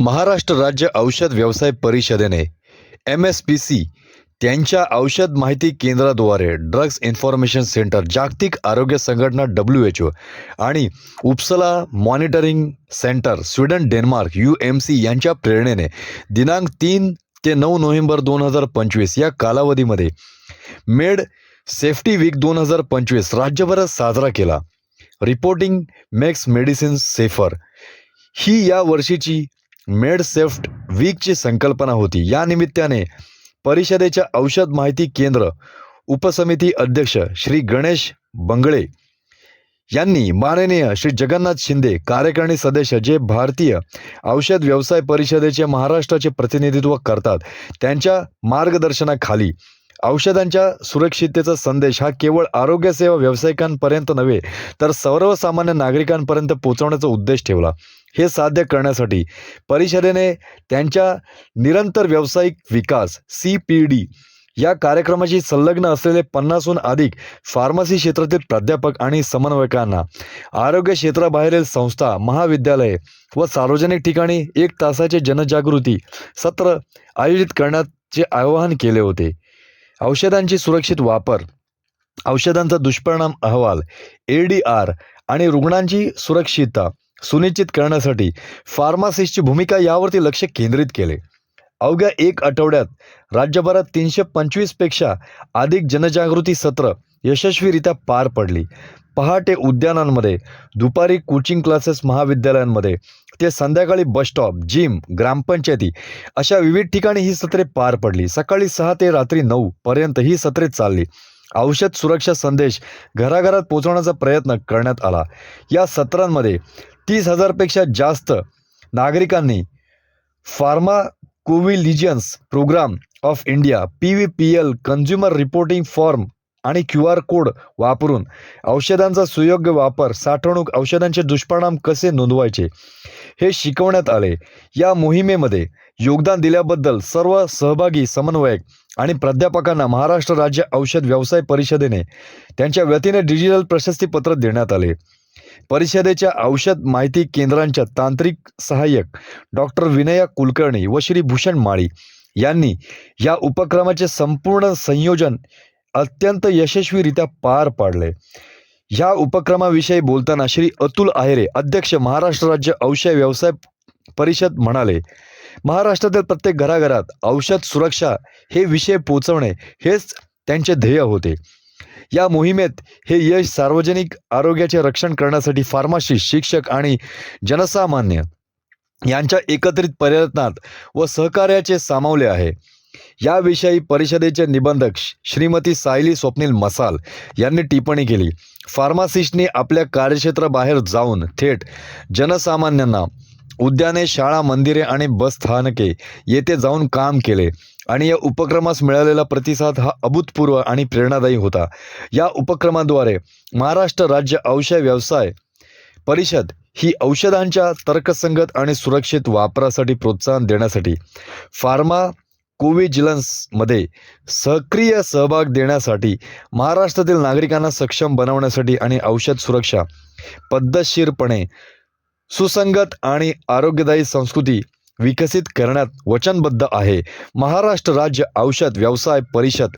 महाराष्ट्र राज्य औषध व्यवसाय परिषदेने एम एस पी सी त्यांच्या औषध माहिती केंद्राद्वारे ड्रग्ज इन्फॉर्मेशन सेंटर जागतिक आरोग्य संघटना डब्ल्यू एच ओ आणि Uppsala monitoring centre Sweden Denmark U M C यांच्या प्रेरणेने दिनांक तीन ते नऊ नोव्हेंबर दोन हजार पंचवीस या कालावधीमध्ये मेड सेफ्टी वीक दोन हजार पंचवीस राज्यभरात साजरा केला. रिपोर्टिंग मेक्स मेडिसिन सेफर ही या वर्षीची मेड सेफ्ट वीकची संकल्पना होती. या निमित्ताने परिषदेच्या औषध माहिती केंद्र उपसमिती अध्यक्ष श्री गणेश बंगळे यांनी माननीय श्री जगन्नाथ शिंदे कार्यकारिणी सदस्य जे भारतीय औषध व्यवसाय परिषदेचे महाराष्ट्राचे प्रतिनिधित्व करतात त्यांच्या मार्गदर्शनाखाली औषधांच्या सुरक्षिततेचा संदेश हा केवळ आरोग्यसेवा व्यावसायिकांपर्यंत नव्हे तर सर्वसामान्य नागरिकांपर्यंत पोहोचवण्याचा उद्देश ठेवला. हे साध्य करण्यासाठी परिषदेने त्यांच्या निरंतर व्यावसायिक विकास सी पी डी या कार्यक्रमाशी संलग्न असलेले पन्नासहून अधिक फार्मसी क्षेत्रातील प्राध्यापक आणि समन्वयकांना आरोग्य क्षेत्राबाहेरील संस्था महाविद्यालये व सार्वजनिक ठिकाणी एक तासाचे जनजागृती सत्र आयोजित करण्याचे आवाहन केले होते. औषधांची सुरक्षित वापर औषधांचा दुष्परिणाम अहवाल ए डी आर आणि रुग्णांची सुरक्षितता सुनिश्चित करण्यासाठी फार्मासिस्टची भूमिका यावरती लक्ष केंद्रित केले. अवघ्या एक आठवड्यात राज्यभरात तीनशे पंचवीसपेक्षा अधिक जनजागृती सत्र यशस्वीरित्या पार पडली. पहाटे उद्यानांमध्ये दुपारी कोचिंग क्लासेस महाविद्यालयांमध्ये ते संध्याकाळी बसस्टॉप जिम ग्रामपंचायती अशा विविध ठिकाणी ही सत्रे पार पडली. सकाळी सहा ते रात्री नऊ पर्यंत ही सत्रे चालली. औषध सुरक्षा संदेश घराघरात पोहोचवण्याचा प्रयत्न करण्यात आला. या सत्रांमध्ये तीस हजारपेक्षा जास्त नागरिकांनी pharma vigilance programme of India P V P L consumer reporting form आणि क्यू आर कोड वापरून औषधांचा सुयोग्य वापर साठवणूक औषधांचे दुष्परिणाम कसे नोंदवायचे हे शिकवण्यात आले. या मोहिमेमध्ये योगदान दिल्याबद्दल सर्व सहभागी समन्वयक आणि प्राध्यापकांना महाराष्ट्र राज्य औषध व्यवसाय परिषदेने त्यांच्या वतीने डिजिटल प्रशस्तीपत्र देण्यात आले. परिषदेच्या औषध माहिती केंद्रांच्या तांत्रिक सहाय्यक डॉक्टर विनया कुलकर्णी व श्री भूषण माळी यांनी या उपक्रमाचे संपूर्ण संयोजन अत्यंत यशस्वीरित्या पार पाडले. या उपक्रमाविषयी बोलताना श्री अतुल आहेरे अध्यक्ष महाराष्ट्र राज्य औषध व्यवसाय परिषद म्हणाले महाराष्ट्रातील प्रत्येक घराघरात औषध सुरक्षा हे विषय पोचवणे हेच त्यांचे ध्येय होते. या मोहिमेत हे यश सार्वजनिक आरोग्याचे रक्षण करण्यासाठी फार्मासिस्ट शिक्षक आणि जनसामान्य यांच्या एकत्रित प्रयत्नात व सहकार्याचे सामावले आहे. याविषयी परिषदेचे निबंधक श्रीमती सायली स्वप्नील मसाल यांनी टिप्पणी केली. फार्मासिस्टने आपल्या कार्यक्षेत्राबाहेर जाऊन थेट जनसामान्यांना उद्याने शाळा मंदिरे आणि बस स्थानके येथे जाऊन काम केले आणि या उपक्रमास मिळालेला प्रतिसाद हा अभूतपूर्व आणि प्रेरणादायी होता. या उपक्रमाद्वारे महाराष्ट्र राज्य औषध व्यवसाय परिषद ही औषधांच्या तर्कसंगत आणि सुरक्षित वापरासाठी प्रोत्साहन देण्यासाठी फार्मा कोविजिलन्समध्ये सक्रिय सहभाग देण्यासाठी महाराष्ट्रातील नागरिकांना सक्षम बनवण्यासाठी आणि औषध सुरक्षा पद्धतशीरपणे सुसंगत आणि आरोग्यदायी संस्कृती विकसित करण्यात वचनबद्ध आहे. महाराष्ट्र राज्य औषध व्यवसाय परिषद